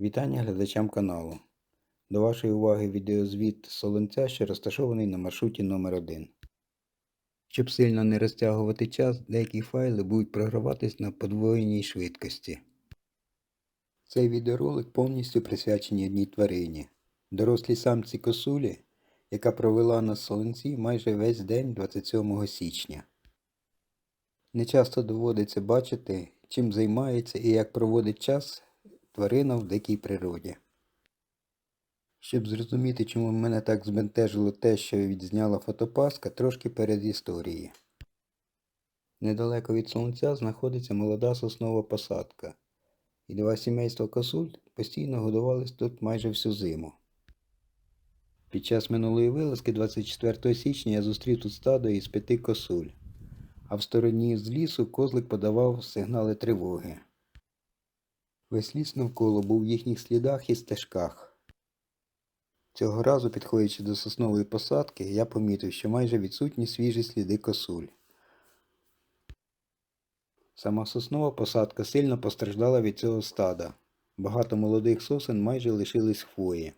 Вітання глядачам каналу. До вашої уваги відеозвіт Солонця, що розташований на маршруті номер 1 Щоб сильно не розтягувати час, деякі файли будуть програватись на подвоєній швидкості. Цей відеоролик повністю присвячений одній тварині. Дорослій самці косулі, яка провела на Солонці майже весь день 27 січня. Не часто доводиться бачити, чим займається і як проводить час тварина в дикій природі. Щоб зрозуміти, чому мене так збентежило те, що відзняла фотопаска, трошки перед історії. Недалеко від сонця знаходиться молода соснова посадка, і два сімейства косуль постійно годувались тут майже всю зиму. Під час минулої вилазки 24 січня я зустрів тут стадо із п'яти косуль, а в стороні з лісу козлик подавав сигнали тривоги. Весь ліс навколо був в їхніх слідах і стежках. Цього разу, підходячи до соснової посадки, я помітив, що майже відсутні свіжі сліди косуль. Сама соснова посадка сильно постраждала від цього стада. Багато молодих сосен майже лишились хвої.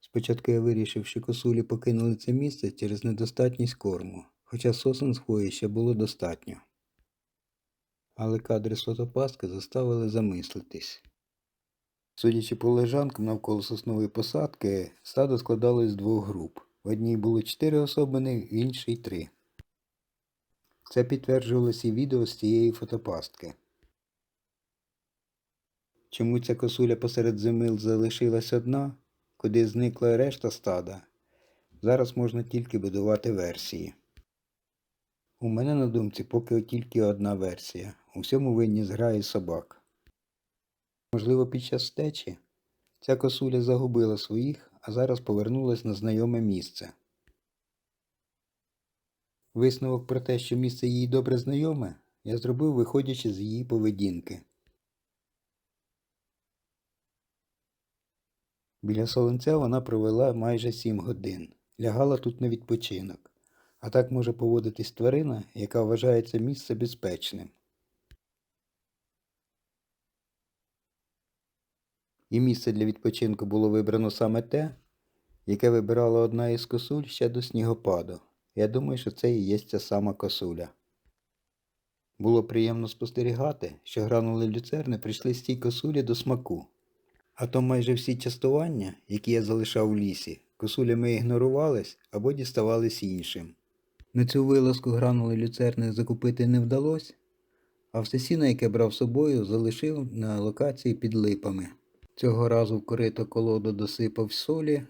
Спочатку я вирішив, що косулі покинули це місце через недостатність корму, хоча сосен з хвої ще було достатньо. Але кадри з фотопаски заставили замислитись. Судячи по лежанкам навколо соснової посадки, стадо складалось з двох груп. В одній було чотири особини, в іншій три. Це підтверджувалося і відео з цієї фотопастки. Чому ця косуля посеред зими залишилась одна, куди зникла решта стада, зараз можна тільки будувати версії. У мене на думці поки тільки одна версія. У всьому винні зграї собак. Можливо, під час втечі ця косуля загубила своїх, а зараз повернулась на знайоме місце. Висновок про те, що місце їй добре знайоме, я зробив, виходячи з її поведінки. Біля солонця вона провела майже сім годин, лягала тут на відпочинок. А так може поводитись тварина, яка вважається місце безпечним. І місце для відпочинку було вибрано саме те, яке вибирала одна із косуль ще до снігопаду. Я думаю, що це і є ця сама косуля. Було приємно спостерігати, що гранули люцерни прийшли з тій косулі до смаку. А то майже всі частування, які я залишав у лісі, косулями ігнорувались або діставались іншим. На цю вилазку гранули люцерни закупити не вдалося, а все сіно, яке брав з собою, залишив на локації під липами. Цього разу в корито колоду досипав солі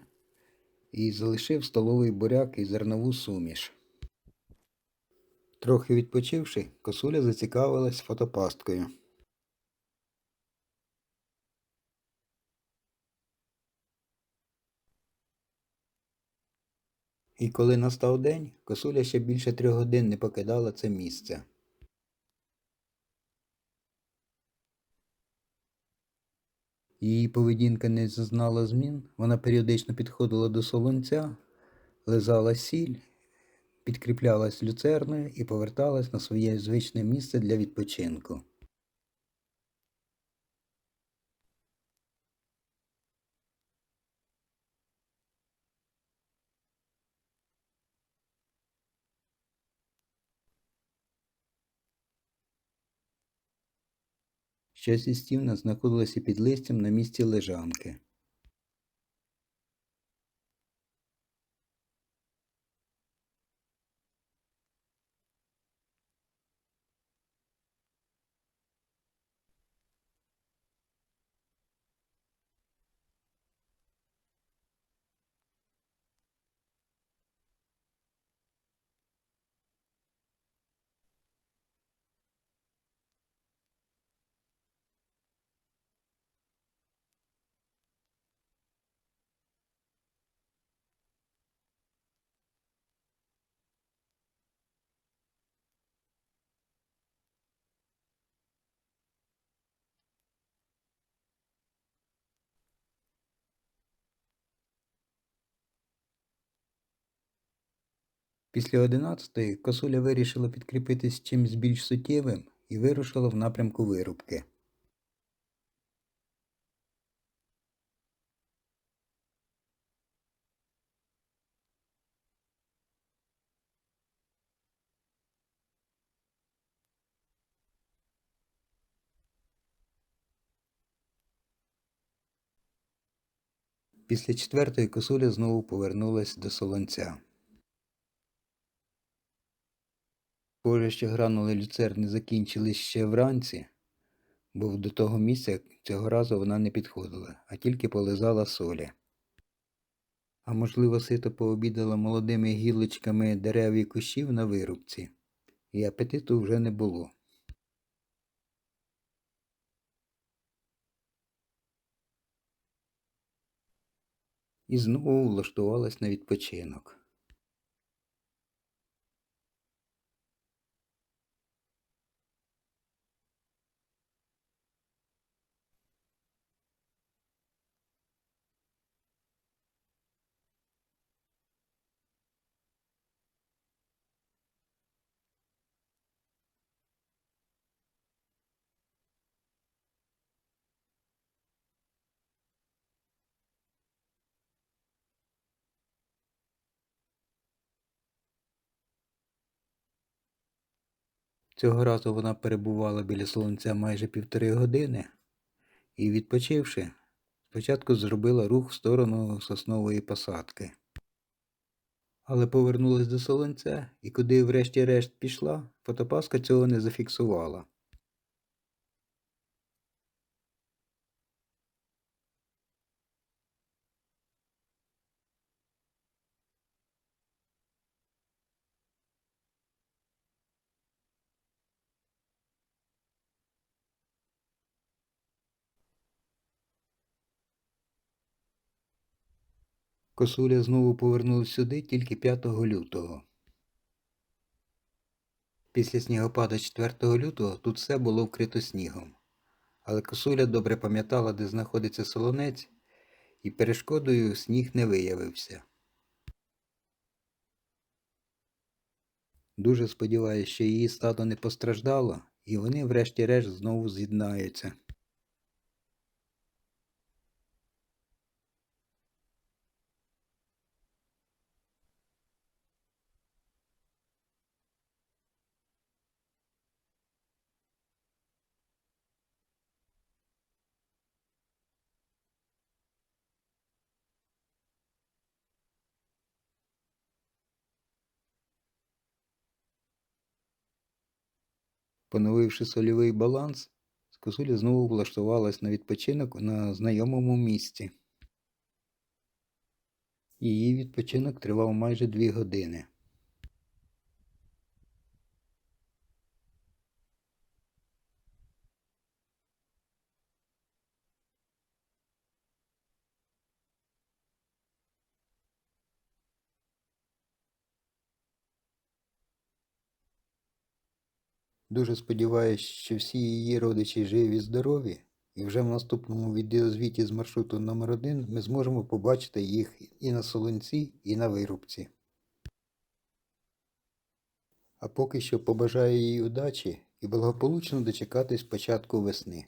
і залишив столовий буряк і зернову суміш. Трохи відпочивши, косуля зацікавилась фотопасткою. І коли настав день, косуля ще більше трьох годин не покидала це місце. Її поведінка не зазнала змін, вона періодично підходила до солонця, лизала сіль, підкріплялась люцерною і поверталась на своє звичне місце для відпочинку. Щось із стівна знаходилося під листям на місці лежанки. Після 11-ї косуля вирішила підкріпитись чимсь більш суттєвим і вирушила в напрямку вирубки. Після четвертої косуля знову повернулась до солонця. Схоже, що гранули люцерни закінчились ще вранці, бо до того місця цього разу вона не підходила, а тільки полизала солі. А можливо, сито пообідала молодими гілочками дерев і кущів на вирубці, і апетиту вже не було. І знову влаштувалась на відпочинок. Цього разу вона перебувала біля солонця майже півтори години і, відпочивши, спочатку зробила рух в сторону соснової посадки. Але повернулась до солонця і куди врешті-решт пішла, фотопаска цього не зафіксувала. Косуля знову повернулась сюди тільки 5 лютого. Після снігопада 4 лютого тут все було вкрито снігом. Але косуля добре пам'ятала, де знаходиться солонець, і перешкодою сніг не виявився. Дуже сподіваюся, що її стадо не постраждало, і вони врешті-решт знову з'єднаються. Поновивши сольовий баланс, косуля знову влаштувалась на відпочинок на знайомому місці. Її відпочинок тривав майже дві години. Дуже сподіваюся, що всі її родичі живі і здорові, і вже в наступному відеозвіті з маршруту номер 1 ми зможемо побачити їх і на солонці, і на вирубці. А поки що побажаю їй удачі і благополучно дочекатись початку весни.